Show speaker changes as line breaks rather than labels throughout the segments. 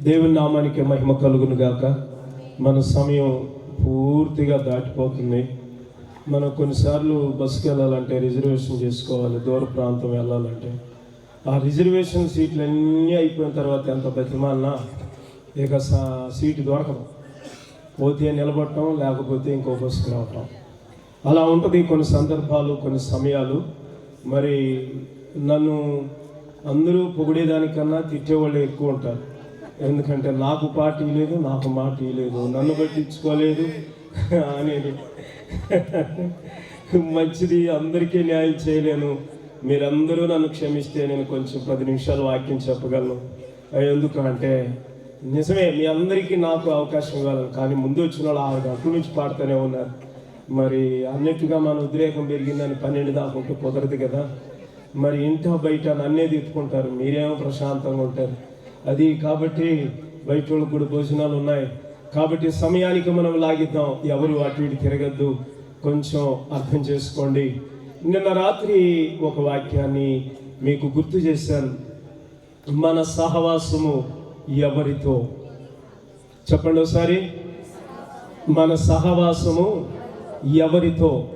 దేవుని నామానికి మహిమ కలుగును గాక. మన సమయం పూర్తిగా దాటిపోతుంది. మనం కొన్నిసార్లు బస్సుకి వెళ్ళాలంటే రిజర్వేషన్ చేసుకోవాలి దూర ప్రాంతం వెళ్ళాలంటే. ఆ రిజర్వేషన్ సీట్లు అన్నీ అయిపోయిన తర్వాత ఎంత బతిమాలన్నా ఇక సా- సీటు దొరకదు. పోతే నిలబడటం లేకపోతే ఇంకో బస్సుకి రావటం. అలా ఉంటుంది కొన్ని సందర్భాలు కొన్ని సమయాలు. మరి నన్ను అందరూ పొగిడేదానికన్నా తిట్టేవాళ్ళు ఎక్కువ ఉంటారు. ఎందుకంటే నాకు పార్టీ లేదు నాకు మాట లేదు. నన్ను పట్టించుకోలేదు. అనేది మంచిది అందరికీ న్యాయం చేయలేను. మీరందరూ నన్ను క్షమిస్తే నేను కొంచెం పది నిమిషాలు వాక్యం చెప్పగలను. అవి నిజమే మీ అందరికీ నాకు అవకాశం ఇవ్వాలని కానీ ముందు వచ్చిన వాళ్ళు ఆరు గంటల నుంచి పాడుతూనే ఉన్నారు. మరి అన్నిటిగా మన ఉద్రేకం పెరిగిందని పన్నెండు దాకా ఉంటే కుదరదు కదా. మరి ఇంట బయట నన్నే తిట్టుకుంటారు మీరేమో ప్రశాంతంగా ఉంటారు. అది కాబట్టి బయట వాళ్ళకి కూడా భోజనాలు ఉన్నాయి. కాబట్టి సమయానికి మనం లాగిద్దాం. ఎవరు అటు ఇటు తిరగద్దు. కొంచెం అర్థం చేసుకోండి. నిన్న రాత్రి ఒక వాక్యాన్ని మీకు గుర్తు చేశాను. మన సహవాసము ఎవరితో? చెప్పండి ఒకసారి. మన సహవాసము ఎవరితో?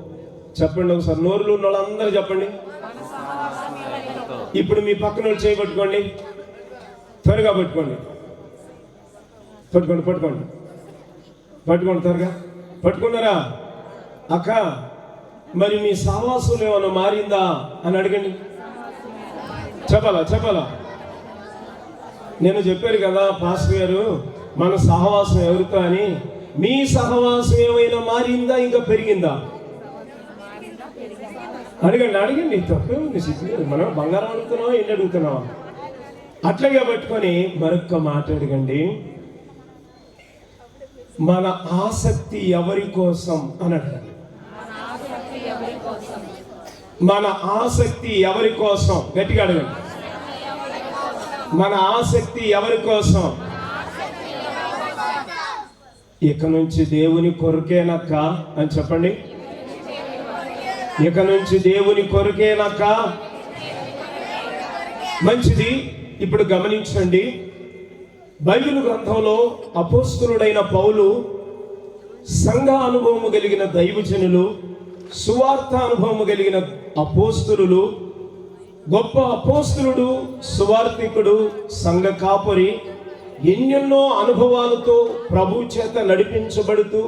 చెప్పండి ఒకసారి. నోరులు ఉన్న వాళ్ళందరూ చెప్పండి ఇప్పుడు మీ పక్కన చేయబట్టుకోండి త్వరగా పట్టుకోండి. పట్టుకోండి పట్టుకోండి. పట్టుకోండి త్వరగా. పట్టుకున్నారా? అక్క మరి మీ సహవాసం ఏమైనా మారిందా అని అడగండి. చెప్పాలా చెప్పాలా? నేను చెప్పారు కదా పాస్టర్ గారు మన సహవాసం ఎవరితో అని. మీ సహవాసం ఏమైనా మారిందా ఇంకా పెరిగిందా? అడగండి అడగండి. తప్పేముంది మనం బంగారం అడుగుతున్నావా ఎన్ని అడుగుతున్నావా? అట్లాగే పట్టుకొని మరొక్క మాట అడగండి. మన ఆసక్తి ఎవరి కోసం అని అడగండి. మన ఆసక్తి ఎవరి కోసం? గట్టిగా అడగండి. మన ఆసక్తి ఎవరి కోసం? ఇక నుంచి దేవుని కొరకేనక్క అని చెప్పండి. ఇక నుంచి దేవుని కొరకేనక్క. మంచిది. ఇప్పుడు గమనించండి. బైబిల్ గ్రంథంలో అపోస్తులుడైన పౌలు సంఘ అనుభవము కలిగిన దైవజనులు సువార్త అనుభవము కలిగిన అపోస్తులు గొప్ప అపోస్తులుడు సువార్థికుడు సంఘ కాపరి ఎన్నెన్నో అనుభవాలతో ప్రభు చేత నడిపించబడుతూ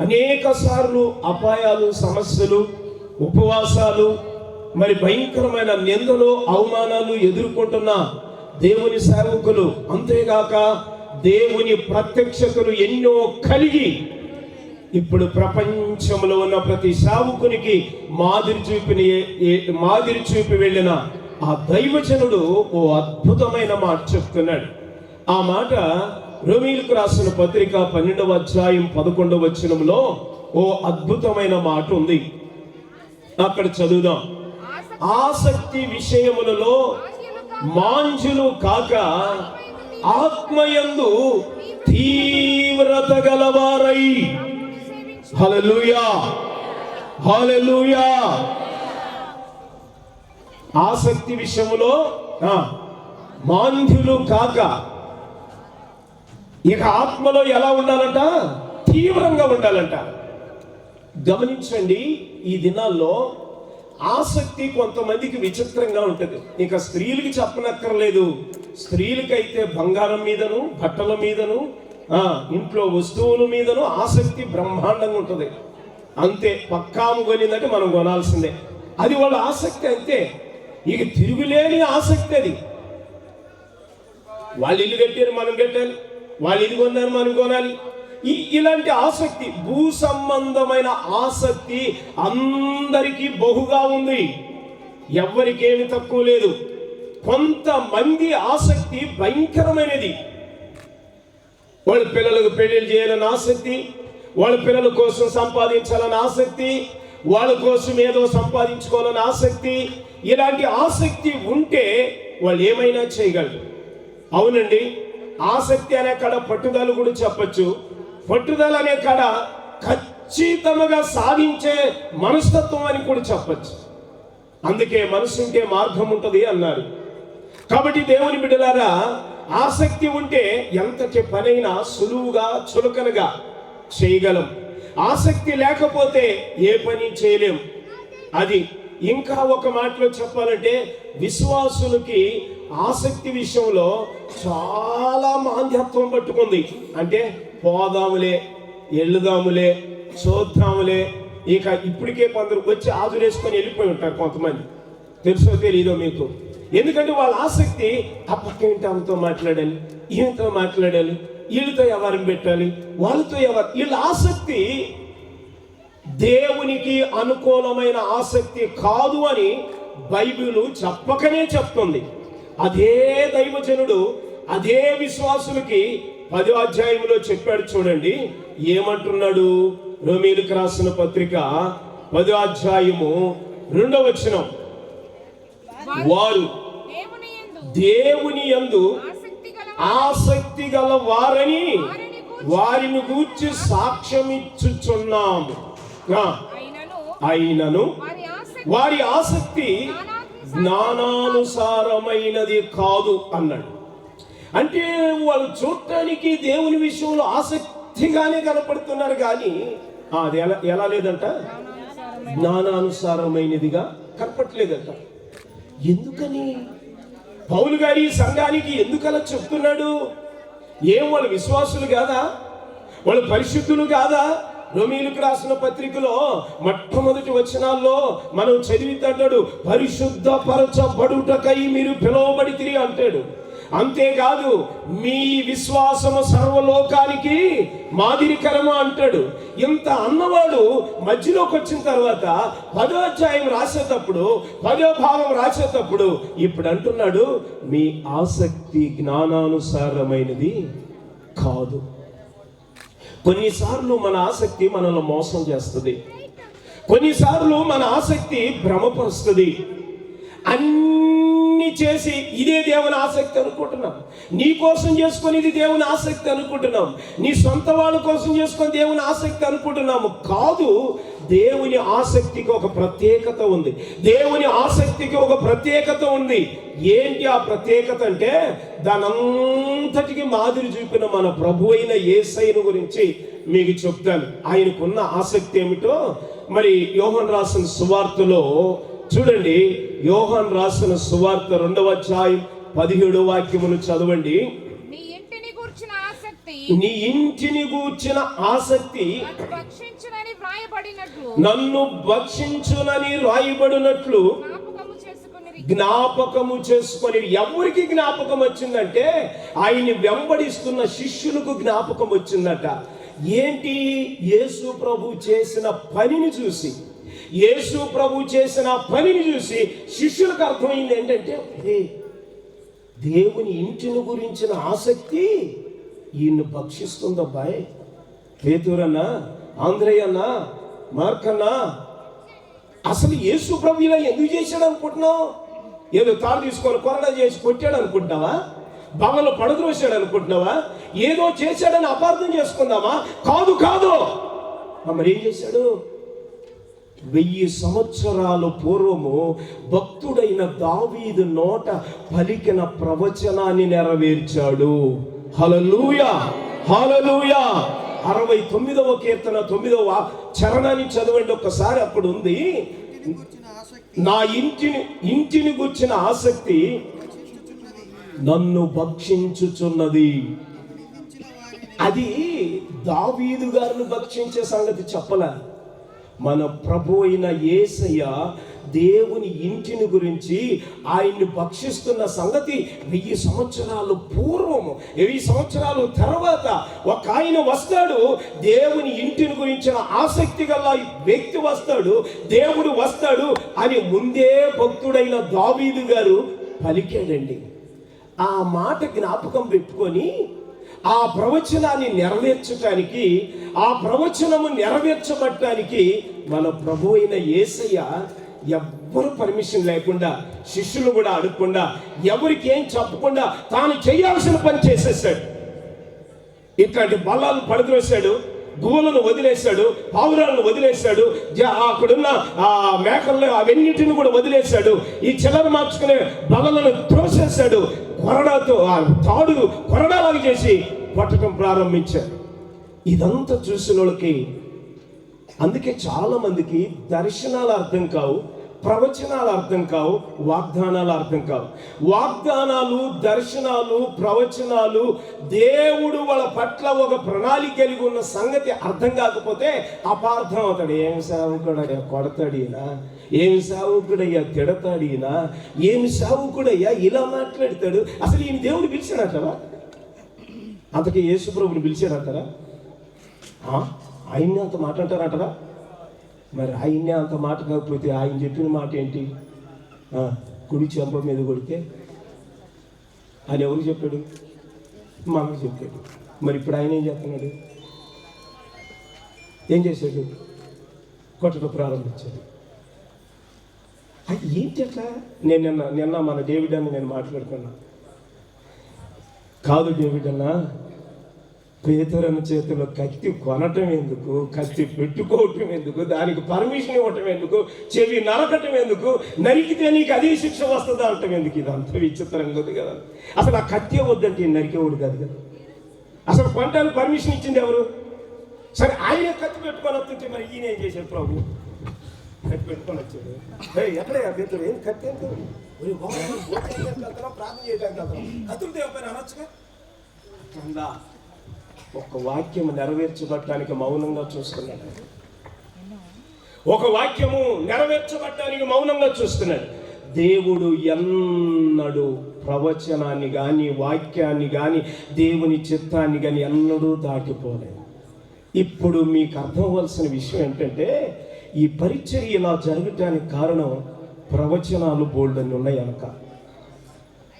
అనేక సార్లు అపాయాలు సమస్యలు ఉపవాసాలు మరి భయంకరమైన నిందలు అవమానాలు ఎదుర్కొంటున్న దేవుని సేవకులు అంతేగాక దేవుని ప్రత్యక్షతలు ఎన్నో కలిగి ఇప్పుడు ప్రపంచంలో ఉన్న ప్రతి సేవకునికి మాదిరి చూపిన ఏ- మాదిరి చూపి వెళ్ళిన ఆ దైవజనుడు ఓ అద్భుతమైన మాట చెప్తున్నాడు. ఆ మాట రోమిలకు రాసిన పత్రిక పన్నెండవ అధ్యాయం పదకొండవ వచనంలో ఓ అద్భుతమైన మాట ఉంది. అక్కడ చదువుదాం. ఆసక్తి విషయములలో మాంజులు కాక ఆత్మయందు తీవ్రత గలవారై. హల్లెలూయా. హల్లెలూయా. ఆసక్తి విషయంలో మాంధ్యులు కాక ఇక ఆత్మలో ఎలా ఉండాలంట? తీవ్రంగా ఉండాలంట. గమనించండి ఈ దినాల్లో ఆసక్తి కొంతమందికి విచిత్రంగా ఉంటుంది. ఇంకా స్త్రీలకి చెప్పనక్కర్లేదు. స్త్రీలకైతే బంగారం మీదను బట్టల మీదను ఇంట్లో వస్తువుల మీదను ఆసక్తి బ్రహ్మాండంగా ఉంటుంది. అంతే పక్కాము కొనిందంటే మనం కొనాల్సిందే. అది వాళ్ళ ఆసక్తి అంతే. ఇక తిరుగులేని ఆసక్తి అది. వాళ్ళు ఇల్లు కట్టారు మనం కట్టాలి. వాళ్ళు ఇది కొన్నారు మనం కొనాలి. ఇలాంటి ఆసక్తి భూ సంబంధమైన ఆసక్తి అందరికీ బహుగా ఉంది. ఎవరికేమి తక్కువ లేదు. కొంతమంది ఆసక్తి భయంకరమైనది. వాళ్ళ పిల్లలకు పెళ్ళి చేయాలని ఆసక్తి వాళ్ళ పిల్లల కోసం సంపాదించాలని ఆసక్తి వాళ్ళ కోసం ఏదో సంపాదించుకోవాలని ఆసక్తి ఇలాంటి ఆసక్తి ఉంటే వాళ్ళు ఏమైనా చేయగలరు? అవునండి. ఆసక్తి అనే కాడ పట్టుదల కూడా చెప్పచ్చు. పట్టుదల అనే కళ ఖచ్చితంగా సాధించే మనస్తత్వం అని కూడా చెప్పచ్చు. అందుకే మనసు ఉంటే మార్గం ఉంటుంది అన్నారు. కాబట్టి దేవుని బిడ్డలారా ఆసక్తి ఉంటే ఎంతటి పనైనా సులువుగా చులకనగా చేయగలం. ఆసక్తి లేకపోతే ఏ పని చేయలేం. అది ఇంకా ఒక మాటలో చెప్పాలంటే విశ్వాసులకి ఆసక్తి విషయంలో చాలా మాంద్యత్వం పట్టుకుంది. అంటే పోదాములే ఎల్లుదాములే చూద్దాములే ఇక ఇప్పటికే కొందరు వచ్చి ఆదురేసుకొని వెళ్ళిపోయి ఉంటారు కొంతమంది. తెలుసో తెలీదో మీకు. ఎందుకంటే వాళ్ళ ఆసక్తి ఆ పక్క ఏంటి ఆమెతో మాట్లాడాలి? ఈయనతో మాట్లాడాలి? వీళ్ళతో ఎవరిని పెట్టాలి? వాళ్ళతో ఎవరు వీళ్ళ ఆసక్తి దేవునికి అనుకూలమైన ఆసక్తి కాదు అని బైబిల్ చెప్పకనే చెప్తుంది. అదే దైవజనుడు అదే విశ్వాసులకి పదో అధ్యాయంలో చెప్పాడు చూడండి. ఏమంటున్నాడు? రోమీలకు రాసిన పత్రిక పదో అధ్యాయము రెండవ వచనం. వారు
దేవుని యందు ఆసక్తి గల
వారని వారిని గూర్చి సాక్ష్యం ఇచ్చుచున్నాము ఆ,
అయినను వారి ఆసక్తి
జ్ఞానానుసారమైనది కాదు అన్నాడు. అంటే వాళ్ళు చూడటానికి దేవుని విషయంలో ఆసక్తిగానే కనపడుతున్నారు కానీ అది ఎలా ఎలా లేదంట? జ్ఞానానుసారమైనదిగా కనపట్లేదంట ఎందుకని? పౌలు గారి సంఘానికి ఎందుకలా చెప్తున్నాడు? ఏం వాళ్ళు విశ్వాసులు కాదా? వాళ్ళు పరిశుద్ధులు కాదా? రొమీలకు రాసిన పత్రికలో మొట్టమొదటి వచనాల్లో మనం చదివితే పరిశుద్ధ పరచబడుటకై మీరు పిలువబడి తిరిగి అంటాడు. అంతేకాదు మీ విశ్వాసము సర్వలోకానికి మాదిరికరము అంటాడు. ఇంత అన్నవాడు మధ్యలోకి వచ్చిన తర్వాత పదో అధ్యాయం రాసేటప్పుడు పదో భాగం రాసేటప్పుడు ఇప్పుడు అంటున్నాడు మీ ఆసక్తి జ్ఞానానుసారమైనది కాదు. కొన్నిసార్లు మన ఆసక్తి మనల్ని మోసం చేస్తుంది. కొన్నిసార్లు మన ఆసక్తి భ్రమపరుస్తుంది. అన్ని చేసి ఇదే దేవుని ఆసక్తి అనుకుంటున్నాం. నీ కోసం చేసుకొని ఇది దేవుని ఆసక్తి అనుకుంటున్నాం. నీ సొంత వాళ్ళ కోసం చేసుకొని దేవుని ఆసక్తి అనుకుంటున్నాము. కాదు దేవుని ఆసక్తికి ఒక ప్రత్యేకత ఉంది. దేవుని ఆసక్తికి ఒక ప్రత్యేకత ఉంది. ఏంటి ఆ ప్రత్యేకత అంటే దానంతటికి మాదిరి చూపిన మన ప్రభు అయిన ఏసైను గురించి మీకు చెప్తాను. ఆయనకున్న ఆసక్తి ఏమిటో మరి యోహన్ రాసిన సువార్తలో చూడండి యోహాన్ రాసిన సువార్త రెండవ అధ్యాయం పదిహేడు వాక్యమును చదవండి.
నీ ఇంటిని గూర్చిన ఆసక్తి నన్ను భక్షించునని
రాయబడినట్లు
జ్ఞాపకము చేసుకుని
జ్ఞాపకము చేసుకొని ఎవరికి జ్ఞాపకం వచ్చిందంటే ఆయన్ని వెంబడిస్తున్న శిష్యులకు జ్ఞాపకం వచ్చిందట. ఏంటి? యేసు ప్రభు చేసిన పనిని చూసి. యేసు ప్రభు చేసిన పనిని చూసి శిష్యులకు అర్థమైంది ఏంటంటే దేవుని ఇంటిని గురించిన ఆసక్తి ఈయన్ని భక్షిస్తుందబ్బాయ్ పేతూరన్నా ఆంధ్రయ్య అన్నా మార్కన్నా అసలు యేసు ప్రభు ఇలా ఎందుకు చేశాడు అనుకుంటున్నావు? ఏదో తాడు తీసుకొని కొరడ చేసి కొట్టాడు అనుకుంటున్నావా? బలలో పడద్రోసాడు అనుకుంటున్నావా? ఏదో చేశాడని అపార్థం చేసుకుందామా? కాదు కాదు. మరి ఏం చేశాడు? వెయ్యి సంవత్సరాల పూర్వము భక్తుడైన దావీదు నోట పలికిన ప్రవచనాన్ని నెరవేర్చాడు. హలలుయా హలలుయా అరవై తొమ్మిదవ కీర్తన తొమ్మిదవ చరణాన్ని చదవండి ఒక్కసారి అక్కడ ఉంది. నా ఇంటిని ఇంటిని గుర్చిన ఆసక్తి నన్ను భక్షించుచున్నది. అది దావీదు గారిని భక్షించే సంగతి చెప్పలే. మన ప్రభు అయిన యేసయ్య దేవుని ఇంటిని గురించి ఆయన్ని భక్షిస్తున్న సంగతి వెయ్యి సంవత్సరాలు పూర్వము. వెయ్యి సంవత్సరాలు తర్వాత ఒక ఆయన వస్తాడు దేవుని ఇంటిని గురించిన ఆసక్తి గల వ్యక్తి వస్తాడు దేవుడు వస్తాడు అని ముందే భక్తుడైన దావీదు గారు పలికాడండి. ఆ మాట జ్ఞాపకం పెట్టుకొని ఆ ప్రవచనాన్ని నెరవేర్చటానికి ఆ ప్రవచనము నెరవేర్చబట్టడానికి మన ప్రభు అయిన యేసయ్య ఎవ్వరు పర్మిషన్ లేకుండా శిష్యులు కూడా అడగకుండా ఎవరికి ఏం చెప్పకుండా తాను చేయాల్సిన పని చేసేసాడు. ఇట్లాంటి బలాలు పడద్రోశాడు గూలను వదిలేశాడు పావురాలను వదిలేశాడు జ- అక్కడున్న ఆ మేకలను అవన్నిటిని కూడా వదిలేశాడు ఈ చిల్లర మార్చుకునే బలలను త్రోసేశాడు కొరడాతో ఆ తాడు కొరడాలాగా చేసి పట్టడం ప్రారంభించారు. ఇదంతా చూసిన వాళ్ళకి అందుకే చాలామందికి దర్శనాలు అర్థం కావు. ప్రవచనాలు అర్థం కావు వాగ్దానాలు అర్థం కావు. వాగ్దానాలు దర్శనాలు ప్రవచనాలు దేవుడు వాళ్ళ పట్ల ఒక ప్రణాళిక కలిగి ఉన్న సంగతి అర్థం కాకపోతే అపార్థం అవుతాడు. ఏం సావుకుడయ్యా కొడతాడీనా? ఏమి సావుకుడయ్యా తిడతాడీనా? ఏమి సావుకుడయ్యా ఇలా మాట్లాడతాడు. అసలు ఈయన దేవుడు పిలిచాడటరా అంతకీ యేసుప్రభుని పిలిచాడంటారా? ఆ? ఆయన్ని అంత మాట్లాడతారంటారా? మరి ఆయన్నే అంత మాట కాకపోతే ఆయన చెప్పిన మాట ఏంటి? కుడి చెంప మీద కొడితే ఆయన ఎవరు చెప్పాడు? మాకు చెప్పాడు. మరి ఇప్పుడు ఆయన ఏం చేస్తున్నాడు? ఏం చేశాడు? కొట్టడం ప్రారంభించాడు. అది ఏంటి అట్లా? నేను నిన్న నిన్న మన డేవిడ్ అని నేను మాట్లాడుకున్నా. కాదు డేవిడ్ అన్నా పేదరన్న చేతిలో కత్తి కొనటం ఎందుకు? కత్తి పెట్టుకోవటం ఎందుకు? దానికి పర్మిషన్ ఇవ్వటం ఎందుకు? చెవి నరకటం ఎందుకు? నరికితే నీకు అదే శిక్ష వస్తుందా అనటం ఎందుకు? ఇది అంత విచిత్రంగా ఉంది కదా. అసలు ఆ కత్తి వద్దంటే ఈయన నరికేవాడు కాదు కదా. అసలు కొనటానికి పర్మిషన్ ఇచ్చింది ఎవరు? సరే ఆయన కత్తి పెట్టుకొని వస్తుంటే మరి ఈయన ఏం చేశాడు ప్రభు? కత్తి పెట్టుకొని వచ్చాడు. "ఏయ్, ఎక్కడే ఏం కత్తి ఎంత చేయడానికి ప్రార్థన చేయడానికి కత్తులు దేవుపైన అనొచ్చుగా? ఒక వాక్యం నెరవేర్చబడటానికి మౌనంగా చూస్తున్నాడు. ఒక వాక్యము నెరవేర్చబడటానికి మౌనంగా చూస్తున్నాడు. దేవుడు ఎన్నడూ ప్రవచనాన్ని కానీ వాక్యాన్ని కానీ దేవుని చిత్తాన్ని కానీ ఎన్నడూ దాటిపోలేదు. ఇప్పుడు మీకు అర్థం విషయం ఏంటంటే ఈ పరిచయం ఇలా జరగటానికి కారణం ప్రవచనాలు బోల్డ్ అని ఉన్నాయి అనక.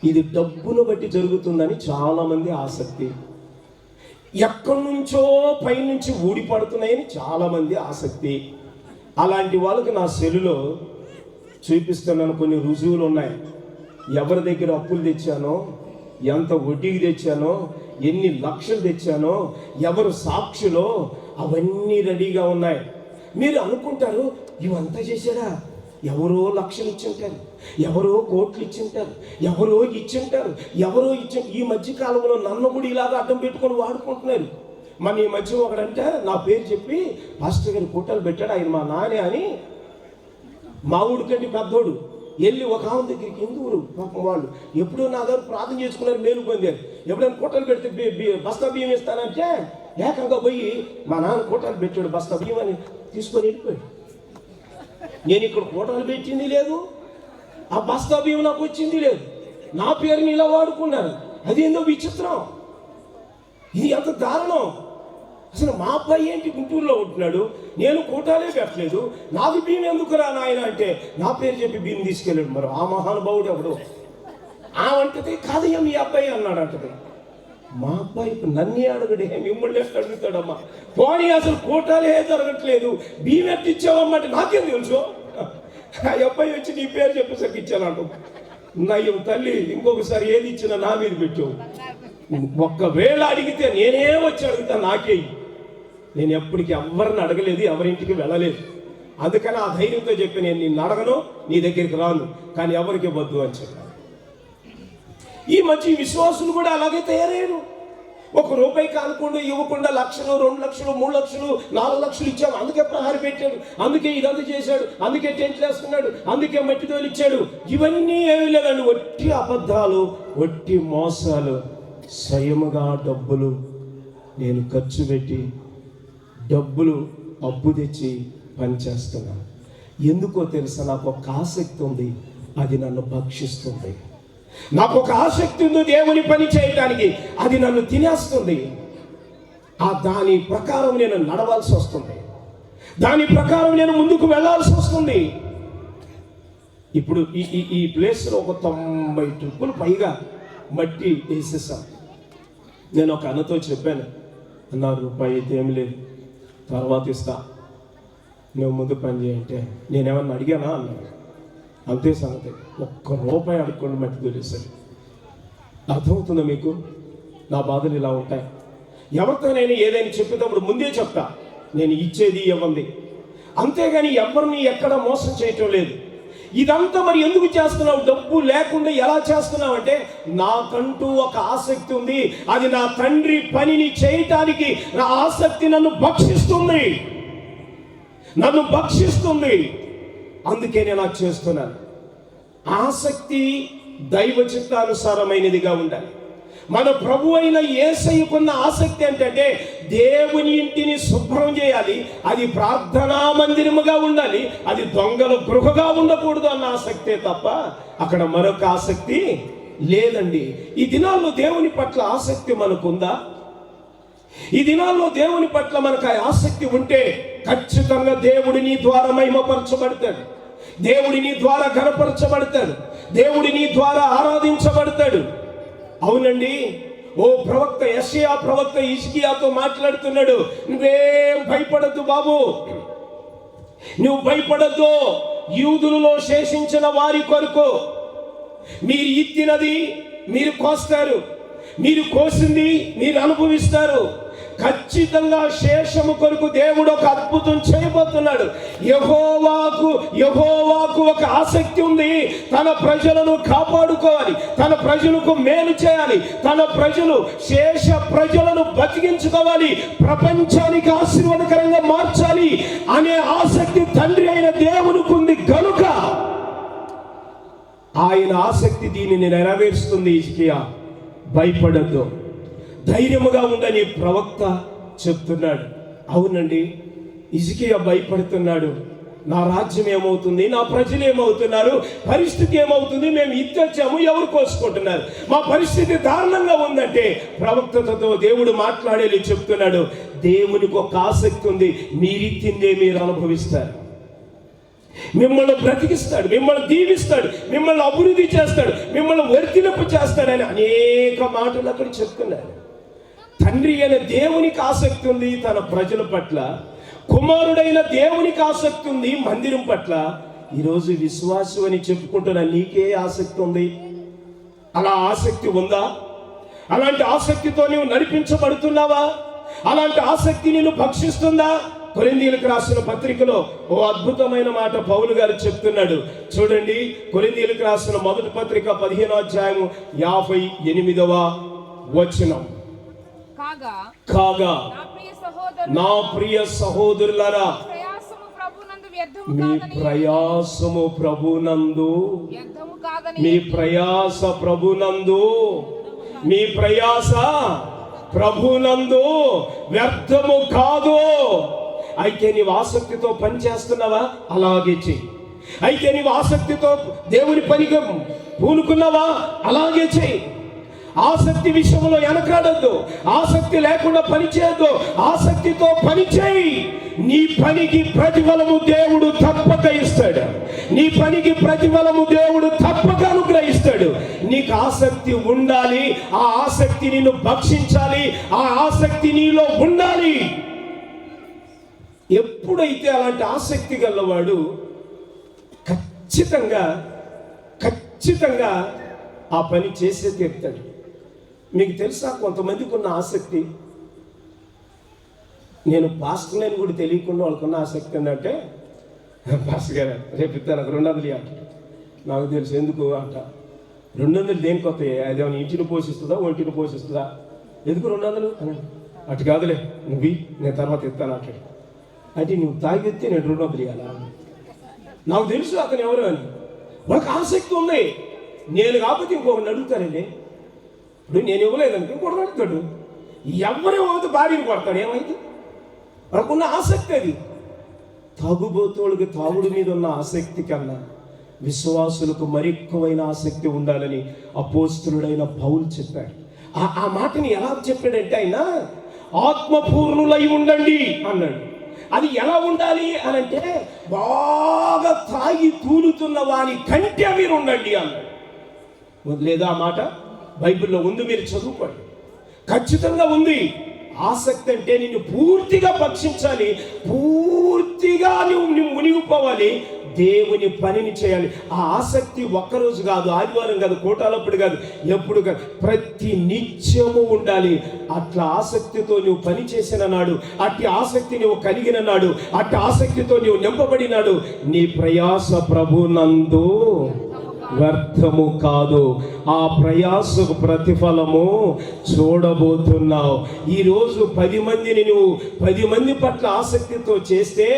ఇది డబ్బును బట్టి జరుగుతుందని చాలామంది ఆసక్తి. ఎక్కడి నుంచో పైనుంచి ఊడిపడుతున్నాయని చాలామంది ఆసక్తి. అలాంటి వాళ్ళకి నా సెలులో చూపిస్తున్నాను కొన్ని రుజువులు ఉన్నాయి. ఎవరి దగ్గర అప్పులు తెచ్చానో ఎంత వడ్డీకి తెచ్చానో ఎన్ని లక్షలు తెచ్చానో ఎవరు సాక్షులో అవన్నీ రెడీగా ఉన్నాయి. మీరు అనుకుంటారు ఇవంతా చేశాడా ఎవరో లక్షలు ఇచ్చింటారు ఎవరో కోట్లు ఇచ్చింటారు ఎవరో ఇచ్చింటారు ఎవరో ఇచ్చి ఈ మధ్య కాలంలో నన్ను కూడా ఇలాగ అడ్డం పెట్టుకొని వాడుకుంటున్నారు. మన ఈ మధ్య ఒకడంటే నా పేరు చెప్పి పాస్టర్ గారి కూటలు పెట్టాడు ఆయన మా నానే అని మా ఊడి కంటే పెద్దోడు. వెళ్ళి ఒక ఆమె దగ్గరికి హిందువులు పాపం వాళ్ళు? ఎప్పుడూ నా దగ్గర ప్రార్థన చేసుకున్నారు మేలు పొందారు. ఎప్పుడైనా కూటలు పెడితే బస్తా బియ్యం ఇస్తానంటే ఏకంగా పోయి మా నాన్న కూటలు పెట్టాడు బస్తా బియ్యం అని తీసుకొని వెళ్ళిపోయాడు. నేను ఇక్కడ కూటలు పెట్టింది లేదు ఆ బస్తా బియ్యం నాకు వచ్చింది లేదు. నా పేరుని ఇలా వాడుకున్నారు. అదేందో విచిత్రం. ఇది ఎంత దారుణం. అసలు మా అబ్బాయి ఏంటి గుంటూరులో ఉంటున్నాడు? నేను కూటాలే పెట్టలేదు. నాకు భీమి ఎందుకు రా నాయన అంటే నా పేరు చెప్పి భీమ్ తీసుకెళ్ళాడు. మరి ఆ మహానుభావుడు ఎవడు? ఆ వంటది కాదయ్యా మీ అబ్బాయి అన్నాడు అంటది. మా అబ్బాయి నన్నీ నన్నే అడగడే మిమ్మల్ని ఎట్లా అడుగుతాడమ్మా? పోనీ అసలు కూటాలే జరగట్లేదు. భీమ్ ఎట్టిచ్చావమ్మా అంటే నాకేం తెలుసు? ఆ అబ్బాయి వచ్చి నీ పేరు చెప్పేసరికి ఇచ్చాను నయ్యం తల్లి ఇంకొకసారి ఏది ఇచ్చినా నా మీద పెట్టావు ఒక్కవేళ అడిగితే నేనే వచ్చి అడుగుతా నాకే. నేను ఎప్పటికీ ఎవరిని అడగలేదు ఎవరింటికి వెళ్ళలేదు. అందుకని ఆ ధైర్యంతో చెప్పి నేను నిన్ను అడగను నీ దగ్గరికి రాను. కానీ ఎవరికి వద్దు అని చెప్పాను. ఈ మధ్య విశ్వాసులు కూడా అలాగే తయారయ్యారు. ఒక రూపాయి కానుకుండా ఇవ్వకుండా లక్షలు రెండు లక్షలు మూడు లక్షలు నాలుగు లక్షలు ఇచ్చాము. అందుకే ప్రహారం పెట్టాడు. అందుకే ఇదంతా చేశాడు అందుకే టెంట్లు వేసుకున్నాడు. అందుకే మట్టి తోలిచ్చాడు ఇవన్నీ ఏమీ లేదండి ఒట్టి అబద్ధాలు ఒట్టి మోసాలు స్వయముగా డబ్బులు నేను ఖర్చు పెట్టి డబ్బులు అప్పు తెచ్చి పనిచేస్తున్నాను ఎందుకో తెలుసా? నాకు ఒక ఆసక్తి ఉంది. అది నన్ను భక్షిస్తుంది. నాకు ఒక ఆసక్తి ఉంది దేవుని పని చేయటానికి. అది నన్ను తినేస్తుంది. ఆ దాని ప్రకారం నేను నడవాల్సి వస్తుంది. దాని ప్రకారం నేను ముందుకు వెళ్ళాల్సి వస్తుంది. ఇప్పుడు ఈ ఈ ప్లేస్లో ఒక తొంభై ట్రిప్పులు పైగా మట్టి వేసేసాం. నేను ఒక అన్నతో చెప్పాను అన్న రూపాయి అయితే ఏం లేదు. తర్వాత ఇస్తా. నువ్వు ముందు పని చేయంటే నేనేమన్నా అడిగానా? అన్నాడు. అంతే సంగతి. ఒక్క రూపాయి అడుక్కోండి మట్టి తోలేశాడు అర్థమవుతుందా మీకు? నా బాధలు ఇలా ఉంటాయి. ఎవరితో నేను ఏదైనా చెప్పేటప్పుడు ముందే చెప్తా. నేను ఇచ్చేది ఇవ్వండి అంతేగాని ఎవరిని ఎక్కడ మోసం చేయటం లేదు. ఇదంతా మరి ఎందుకు చేస్తున్నావు? డబ్బు లేకుండా ఎలా చేస్తున్నావు అంటే నాకంటూ ఒక ఆసక్తి ఉంది. అది నా తండ్రి పనిని చేయటానికి నా ఆసక్తి నన్ను భక్షిస్తుంది నన్ను భక్షిస్తుంది అందుకే నేను అలా చేస్తున్నాను. ఆసక్తి దైవ చిత్తానుసారమైనదిగా ఉండాలి. మన ప్రభు అయిన ఏసయ్యకున్న ఆసక్తి ఏంటంటే దేవుని ఇంటిని శుభ్రం చేయాలి అది ప్రార్థనా మందిరముగా ఉండాలి అది దొంగల గృహగా ఉండకూడదు అన్న ఆసక్తే తప్ప అక్కడ మరొక ఆసక్తి లేదండి. ఈ దినాల్లో దేవుని పట్ల ఆసక్తి మనకుందా? ఈ దినాల్లో దేవుని పట్ల మనకు ఆసక్తి ఉంటే ఖచ్చితంగా దేవుడి నీ ద్వారా మహిమపరచబడతాడు. దేవుడి నీ ద్వారా ఘనపరచబడతాడు. దేవుడి నీ ద్వారా ఆరాధించబడతాడు. అవునండి? ఓ ప్రవక్త యషయా ప్రవక్త ఇస్కియాతో మాట్లాడుతున్నాడు. నువ్వేం భయపడద్దు బాబు. నువ్వు భయపడద్దు. యూదులలో శేషించిన వారి కొరకు మీరు ఇత్తినది మీరు కోస్తారు. మీరు కోసింది మీరు అనుభవిస్తారు. ఖచ్చితంగా శేషము కొరకు దేవుడు ఒక అద్భుతం చేయబోతున్నాడు. యహోవాకు యహోవాకు ఒక ఆసక్తి ఉంది. తన ప్రజలను కాపాడుకోవాలి. తన ప్రజలకు మేలు చేయాలి. తన ప్రజలు శేష ప్రజలను బతికించుకోవాలి. ప్రపంచానికి ఆశీర్వాదకరంగా మార్చాలి అనే ఆసక్తి తండ్రి అయిన దేవునికి ఉంది గనుక ఆయన ఆసక్తి దీనిని నెరవేరుస్తుంది ఇజ్కియా భయపడద్దు. ధైర్యముగా ఉండని ప్రవక్త చెప్తున్నాడు. అవునండి ఇజికియా భయపడుతున్నాడు. నా రాజ్యం ఏమవుతుంది? నా ప్రజలు ఏమవుతున్నారు? పరిస్థితి ఏమవుతుంది? మేము ఇచ్చొచ్చాము ఎవరు కోసుకుంటున్నారు? మా పరిస్థితి దారుణంగా ఉందంటే ప్రవక్తతో దేవుడు మాట్లాడేది చెప్తున్నాడు. దేవునికి ఒక ఆసక్తి ఉంది. మీరిచ్చిందే మీరు అనుభవిస్తారు. మిమ్మల్ని బ్రతికిస్తాడు మిమ్మల్ని దీవిస్తాడు మిమ్మల్ని అభివృద్ధి చేస్తాడు మిమ్మల్ని వర్తినప్పు చేస్తాడని అనేక మాటలు అక్కడ చెప్తున్నాడు తండ్రి అయిన దేవునికి ఆసక్తి ఉంది తన ప్రజల పట్ల కుమారుడైన దేవునికి ఆసక్తి ఉంది మందిరం పట్ల. ఈరోజు విశ్వాసం అని చెప్పుకుంటున్న నీకే ఆసక్తి ఉంది. అలా ఆసక్తి ఉందా? అలాంటి ఆసక్తితో నీవు నడిపించబడుతున్నావా? అలాంటి ఆసక్తి నిన్ను భక్షిస్తుందా? కొరిందీలకు రాసిన పత్రికలో ఓ అద్భుతమైన మాట పౌలు గారు చెప్తున్నాడు. చూడండి కొరిందీలకు రాసిన మొదటి పత్రిక పదిహేనో అధ్యాయము యాభై ఎనిమిదవ వచనం.
కాగా
కాగా
నా ప్రియ
సహోదరులారా మీ ప్రయాసము ప్రభునందు మీ ప్రయాస ప్రభునందు మీ ప్రయాస ప్రభునందు వ్యర్థము కాదు. అయితే నీవు ఆసక్తితో పని చేస్తున్నావా? అలాగే చెయ్యి. అయితే నీవు ఆసక్తితో దేవుని పనికి పూనుకున్నావా? అలాగే చెయ్యి. ఆసక్తి విషయంలో వెనకాడద్దు. ఆసక్తి లేకుండా పని చేయొద్దు. ఆసక్తితో పని చేయి నీ పనికి ప్రతిఫలము దేవుడు తప్పక ఇస్తాడు. నీ పనికి ప్రతిఫలము దేవుడు తప్పక అనుగ్రహిస్తాడు. నీకు ఆసక్తి ఉండాలి. ఆ ఆసక్తి నిన్ను భక్షించాలి. ఆ ఆసక్తి నీలో ఉండాలి. ఎప్పుడైతే అలాంటి ఆసక్తి గలవాడు ఖచ్చితంగా ఖచ్చితంగా ఆ పని చేసే తీరుతాడు. మీకు తెలుసా కొంతమందికి ఉన్న ఆసక్తి? నేను పాస్టర్లని కూడా తెలియకుండా వాళ్ళకున్న ఆసక్తి ఏంటంటే పాస్టర్ గారు రేపు ఇస్తాను రెండు వందలు ఇవ్వాలి." నాకు తెలుసు ఎందుకు అంట. రెండు వందలు దేనికి వస్తాయి అదేమైనా ఇంటిని పోషిస్తుందా? ఒంటిని పోషిస్తుందా? ఎందుకు రెండు వందలు? అని అటు కాదులే నువ్వు నేను తర్వాత ఇస్తాను అంటాడు. అంటే నువ్వు తాగెత్తి నేను రుణం వందలు నాకు తెలుసు అతను ఎవరు అని. వాళ్ళకి ఆసక్తి ఉంది. నేను కాకపోతే ఇంకొకరిని అడుగుతానండి ఇప్పుడు నేను ఇవ్వలేదంటే ఇంకోటి అడుగుతాడు. ఎవరు భార్యను కొడతాడు? ఏమైంది? వాళ్ళకున్న ఆసక్తి అది. తాగుబోతోళ్ళకి తాగుడు మీద ఉన్న ఆసక్తి కన్నా విశ్వాసులకు మరెక్కువైన ఆసక్తి ఉండాలని అపోస్తులుడైన పౌలు చెప్పాడు. ఆ ఆ మాటని ఎలా చెప్పాడంటే ఆయన ఆత్మపూర్ణులై ఉండండి అన్నాడు. అది ఎలా ఉండాలి అని అంటే బాగా తాగి తూలుతున్న వాని కంటే మీరు ఉండండి అన్నాడు. లేదా ఆ మాట? బైబిల్లో ఉంది మీరు చదువుకోండి. ఖచ్చితంగా ఉంది. ఆసక్తి అంటే నిన్ను పూర్తిగా భక్షించాలి పూర్తిగా నువ్వు నువ్వు మునిగిపోవాలి దేవుని పనిని చేయాలి. ఆ ఆసక్తి ఒక్కరోజు కాదు ఆదివారం కాదు కోటాలప్పుడు కాదు ఎప్పుడు కాదు. ప్రతి నిత్యము ఉండాలి. అట్లా ఆసక్తితో నువ్వు పని చేసిన నాడు అట్టి ఆసక్తి నువ్వు కలిగిన నాడు అట్టి ఆసక్తితో నువ్వు నింపబడినాడు నీ ప్రయాస ప్రభునందు వ్యర్థము కాదు. ఆ ప్రయాసకు ప్రతిఫలము చూడబోతున్నావు. ఈరోజు పది మందిని నువ్వు పది మంది పట్ల ఆసక్తితో చేస్తే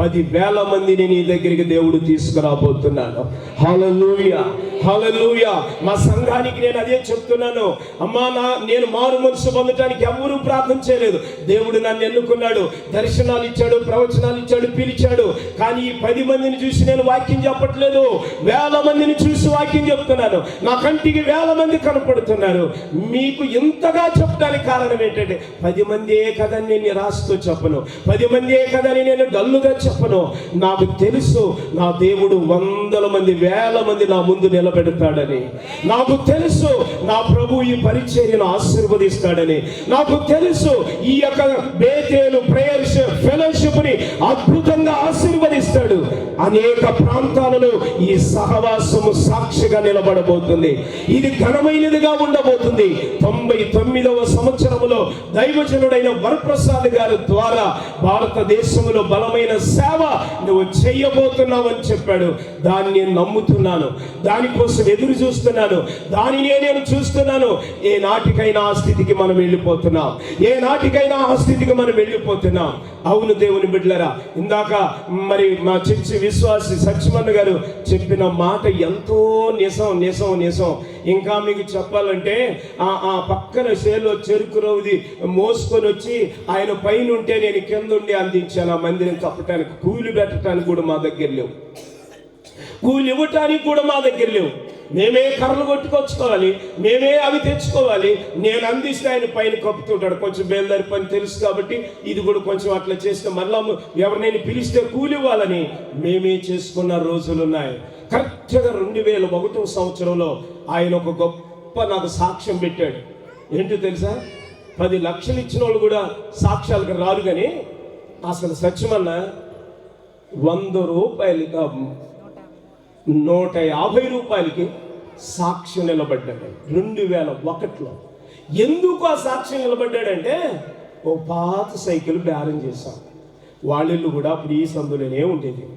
పది వేల మందిని నీ దగ్గరికి దేవుడు తీసుకురాబోతున్నాడు. హలలుయ హలలుయ మా సంఘానికి నేను అదే చెప్తున్నాను. అమ్మా నా నేను మారు మనసు పొందటానికి ఎవరూ ప్రార్థన చేయలేదు. దేవుడు నన్ను ఎన్నుకున్నాడు. దర్శనాలు ఇచ్చాడు ప్రవచనాలు ఇచ్చాడు పిలిచాడు. కానీ ఈ పది మందిని చూసి నేను వాక్యం చెప్పట్లేదు. వేల మందిని చూసి వాక్యం చెప్తున్నాను. నా కంటికి వేల మంది కనపడుతున్నారు. మీకు ఇంతగా చెప్పడానికి కారణం ఏంటంటే పది మందే కదా నేను నిరాశతో చెప్పను. పది మందే కదని నేను డల్లుగా చెప్పను. నాకు తెలుసు నా దేవుడు వందల మంది వేల మంది నా ముందు నిలబెడతాడని. నాకు తెలుసు నా ప్రభు ఈ పరిచర్యను ఆశీర్వదిస్తాడని. నాకు తెలుసు ఈ యొక్క బేతేలు ప్రేయర్స్ ఫెలోషిప్ని అద్భుతంగా ఆశీర్వదిస్తాడు. అనేక ప్రాంతాలలో ఈ సహవాసము సాక్షిగా నిలబడబోతుంది. ఇది ఘనమైనదిగా ఉండబోతుంది. తొంభై తొమ్మిదవ సంవత్సరములో దైవజనుడైన వరప్రసాద్ గారి ద్వారా భారతదేశంలో బలమైన సేవ నువ్వు చేయబోతున్నావని చెప్పాడు. దాన్ని నేను నమ్ముతున్నాను. దానికోసం ఎదురు చూస్తున్నాను. దానినే నేను చూస్తున్నాను. ఏ నాటికైనా ఆ స్థితికి మనం వెళ్ళిపోతున్నాం. ఏ నాటికైనా ఆ స్థితికి మనం వెళ్ళిపోతున్నాం. అవును దేవుని బిడ్డలరా ఇందాక మరి మా చర్చి విశ్వాసి సత్యమన్న గారు చెప్పిన మాట ఎంత నిజం నిజం నిజం ఇంకా మీకు చెప్పాలంటే ఆ ఆ పక్కన చేలో చెరుకు రౌది మోసుకొని వచ్చి ఆయన పైన ఉంటే నేను కింద ఉండి అందించాను. ఆ మందిరం కప్పటానికి కూలి పెట్టడానికి కూడా మా దగ్గర లేవు. కూలి ఇవ్వటానికి కూడా మా దగ్గర లేవు. మేమే కర్రలు కొట్టుకొచ్చుకోవాలి మేమే అవి తెచ్చుకోవాలి. నేను అందిస్తే ఆయన పైన కప్పుతుంటాడు. కొంచెం బేల్దారి పని తెలుసు కాబట్టి ఇది కూడా కొంచెం అట్లా చేస్తే మళ్ళా ఎవరినైనా పిలిస్తే కూలి ఇవ్వాలని మేమే చేసుకున్న రోజులు ఉన్నాయి కరెక్ట్గా రెండు వేల ఒకటో సంవత్సరంలో ఆయన ఒక గొప్ప నాకు సాక్ష్యం పెట్టాడు. ఏంటో తెలుసా? పది లక్షలు ఇచ్చిన వాళ్ళు కూడా సాక్ష్యాలకు రారు కానీ అసలు సత్యమన్న వంద రూపాయలు నూట యాభై రూపాయలకి సాక్ష్యం నిలబడ్డాడు. రెండు వేల ఒకటిలో. ఎందుకు ఆ సాక్ష్యం నిలబడ్డాడంటే ఓ పాత సైకిల్ బేరం చేశాం. వాళ్ళిల్లు కూడా అప్పుడు ఈ సందులోనే ఉండేది.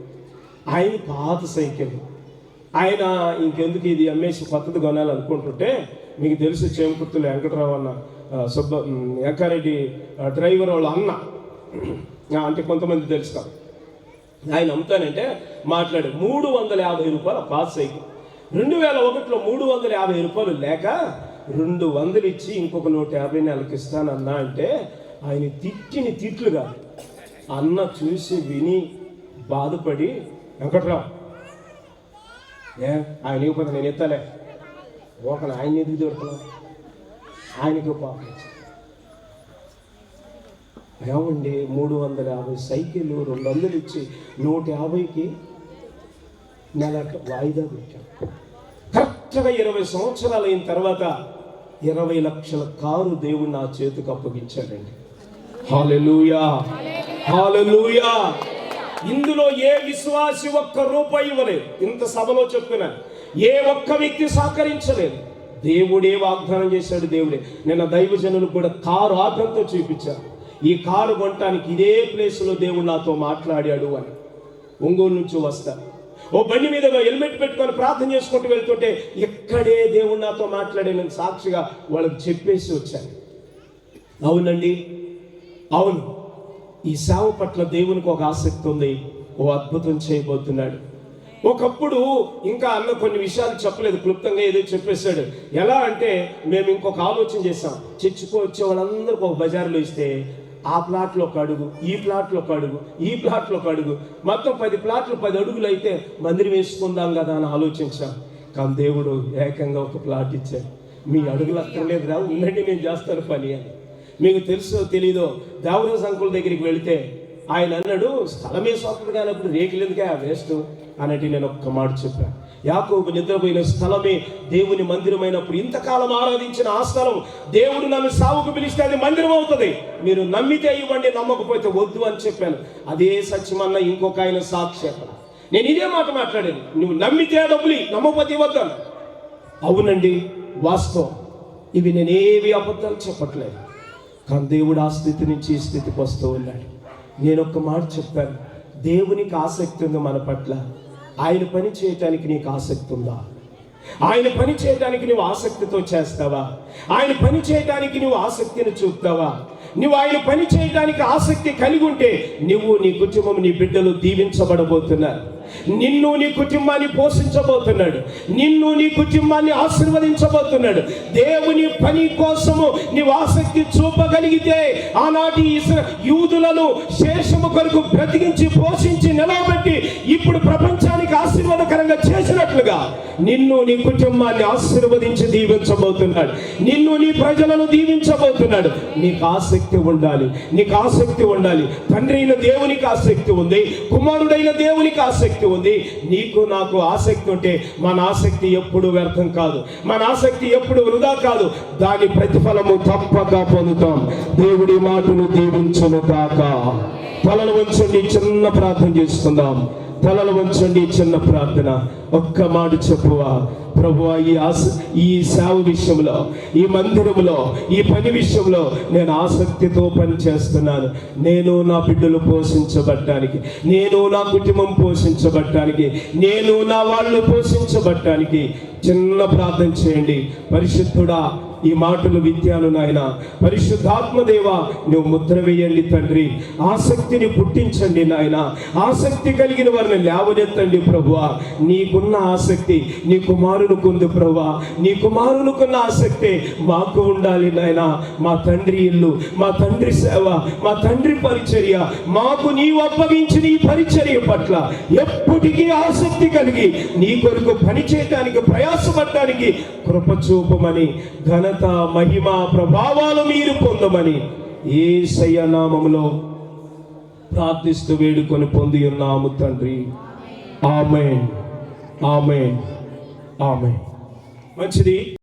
ఆయన పాత సైకిల్. ఆయన ఇంకెందుకు ఇది అమ్మేసి కొత్తది కొనాలనుకుంటుంటే మీకు తెలుసు చేమకుర్తులు వెంకటరావు అన్న సుబ్బ వెంకారెడ్డి డ్రైవర్ వాళ్ళ అన్న. అంటే కొంతమంది తెలుసు ఆయన అమ్ముతానంటే మాట్లాడు మూడు వందల యాభై రూపాయలు పాస్ సైకిల్ రెండు వేల ఒకటిలో మూడు వందల యాభై రూపాయలు లేక రెండు వందలు ఇచ్చి ఇంకొక నూట యాభై నెలకి ఇస్తానన్నా అంటే ఆయన తిట్టిని తిట్లుగా అన్న చూసి విని బాధపడి వెంకట్రావు ఏ? ఆయన లేకపోతే నేను ఎత్తాలే. ఒకడు ఆయన ఎందుకు దొరుకుతున్నావు ఆయనకి పాపం ఏమండి మూడు వందల యాభై సైకిల్ రెండు వందలు ఇచ్చి నూట యాభైకి నెల వాయిదా పెట్టాం. కరెక్ట్గా ఇరవై సంవత్సరాలు అయిన తర్వాత ఇరవై లక్షల కారు దేవుడు నా చేతికి అప్పగించాడండి. హాలెలూయా! హాలెలూయా! ఇందులో ఏ విశ్వాసి ఒక్క రూపాయి ఇవ్వలేదు. ఇంత సభలో చెప్తున్నాను ఏ ఒక్క వ్యక్తి సహకరించలేదు. దేవుడే వాగ్దానం చేశాడు దేవుడే. నిన్న దైవజనులు కూడా కారు ఆటంతో చూపించారు. ఈ కారు కొనటానికి ఇదే ప్లేస్లో దేవుడు నాతో మాట్లాడాడు అని. ఒంగోలు నుంచి వస్తా ఓ బండి మీద హెల్మెట్ పెట్టుకొని ప్రార్థన చేసుకుంటూ వెళ్తుంటే ఎక్కడే దేవుడు నాతో మాట్లాడే సాక్షిగా వాళ్ళకి చెప్పేసి వచ్చాను. అవునండి? అవును. ఈ సేవ పట్ల దేవునికి ఒక ఆసక్తి ఉంది ఓ అద్భుతం చేయబోతున్నాడు. ఒకప్పుడు ఇంకా అన్న కొన్ని విషయాలు చెప్పలేదు క్లుప్తంగా ఏదో చెప్పేశాడు. ఎలా అంటే మేము ఇంకొక ఆలోచన చేసాం చర్చికి వచ్చే వాళ్ళందరికీ ఒక బజార్లో ఇస్తే ఆ ప్లాట్లో ఒక అడుగు ఈ ప్లాట్లో ఒక అడుగు ఈ ప్లాట్లో ఒక అడుగు మొత్తం పది ప్లాట్లు పది అడుగులు అయితే మందిరం వేసుకుందాం కదా అని ఆలోచించాం. కానీ దేవుడు ఏకంగా ఒక ప్లాట్ ఇచ్చాడు. మీ అడుగులు అక్కర్లేదు రా ఉండండి నేను చేస్తాను పని అని. మీకు తెలుసో తెలీదో దేవర సంకుల దగ్గరికి వెళితే ఆయన అన్నాడు స్థలమే సొంతది కానప్పుడు రేకులు ఎందుకే ఆ వేస్ట్ అన్నట్టు నేను ఒక్క మాట చెప్పాను యాకోబు నిద్రపోయిన స్థలమే దేవుని మందిరమైనప్పుడు ఇంతకాలం ఆరాధించిన ఆ స్థలం. దేవుడు నన్ను సావుకు పిలిస్తే అది మందిరం అవుతుంది. మీరు నమ్మితే ఇవ్వండి నమ్మకపోతే వద్దు అని చెప్పాను. అదే సత్యమన్న ఇంకొక ఆయన సాక్షి అక్కడ నేను ఇదే మాట మాట్లాడాను. నువ్వు నమ్మితే డబ్బులు నమ్మకపోతే ఇవ్వద్దాను అవునండి వాస్తవం. ఇవి నేనేవి అబద్ధాలు చెప్పట్లేదు. కానీ దేవుడు ఆ స్థితి నుంచి ఈ స్థితికి వస్తూ ఉన్నాడు. నేను ఒక్క మాట చెప్పాను. దేవునికి ఆసక్తి ఉంది మన పట్ల. ఆయన పని చేయటానికి నీకు ఆసక్తి ఉందా? ఆయన పని చేయడానికి నువ్వు ఆసక్తితో చేస్తావా? ఆయన పని చేయడానికి నువ్వు ఆసక్తిని చూపుతావా? నువ్వు ఆయన పని చేయడానికి ఆసక్తి కలిగి ఉంటే నువ్వు నీ కుటుంబం నీ బిడ్డలు దీవించబడబోతున్నారు. నిన్ను నీ కుటుంబాన్ని పోషించబోతున్నాడు. నిన్ను నీ కుటుంబాన్ని ఆశీర్వదించబోతున్నాడు. దేవుని పని కోసము నీవు ఆసక్తి చూపగలిగితే ఆనాటి యూదులను శేషము కొరకు బ్రతికించి పోషించి నిలబెట్టి ఇప్పుడు ప్రపంచానికి ఆశీర్వాదకరంగా చేసినట్లుగా నిన్ను నీ కుటుంబాన్ని ఆశీర్వదించి దీవించబోతున్నాడు. నిన్ను నీ ప్రజలను దీవించబోతున్నాడు. నీకు ఆసక్తి ఉండాలి. నీకు ఆసక్తి ఉండాలి. తండ్రి అయిన దేవునికి ఆసక్తి ఉంది. కుమారుడైన దేవునికి ఆసక్తి ఉంది. నీకు నాకు ఆసక్తి ఉంటే మన ఆసక్తి ఎప్పుడు వ్యర్థం కాదు. మన ఆసక్తి ఎప్పుడు వృధా కాదు. దాని ప్రతిఫలము తప్పక పొందుతాం. దేవుడి మాటను దీవించును కాక తలలు వంచండి చిన్న ప్రార్థన చేసుకుందాం. తలలు వంచండి చిన్న ప్రార్థన. ఒక్క మాట చెప్పువా? ప్రభు ఈ ఆశ ఈ సేవ విషయంలో ఈ మందిరంలో ఈ పని విషయంలో నేను ఆసక్తితో పని చేస్తున్నాను. నేను నా బిడ్డలు పోషించబడటానికి నేను నా కుటుంబం పోషించబడటానికి నేను నా వాళ్ళు పోషించబడటానికి చిన్న ప్రార్థన చేయండి. పరిశుద్ధుడా ఈ మాటలు విద్యాలు నాయన. పరిశుద్ధాత్మదేవ నువ్వు ముద్ర వేయండి తండ్రి. ఆసక్తిని పుట్టించండి నాయన. ఆసక్తి కలిగిన వారిని లేవనెత్తండి ప్రభువా. నీకున్న ఆసక్తి నీ కుమారునికుంది ప్రభువా. నీ కుమారునికున్న ఆసక్తి మాకు ఉండాలి నాయన. మా తండ్రి ఇల్లు మా తండ్రి సేవ మా తండ్రి పరిచర్య మాకు నీవు అప్పగించిన ఈ పరిచర్య పట్ల ఎప్పటికీ ఆసక్తి కలిగి నీ కొరకు పని చేయటానికి ప్రయాసపడటానికి కృప చూపమని ఘనత మహిమ ప్రభావాలు మీరు పొందమని ఏ నామములో ప్రార్థిస్తూ వేడుకొని పొంది ఉన్నాము తండ్రి. ఆమె ఆమె ఆమె మంచిది.